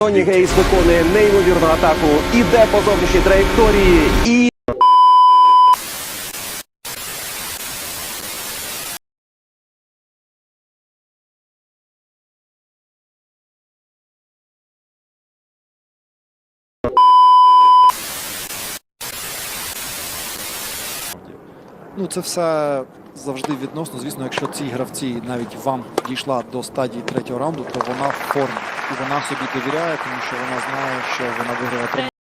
Тоні Гейс виконує неймовірну атаку, іде по зовнішній траєкторії і. Ну, це все завжди відносно. Звісно, якщо ці гравці навіть вам дійшла до стадії третього раунду, то вона в формі. І вона собі довіряє, тому що вона знає, що вона виграла. три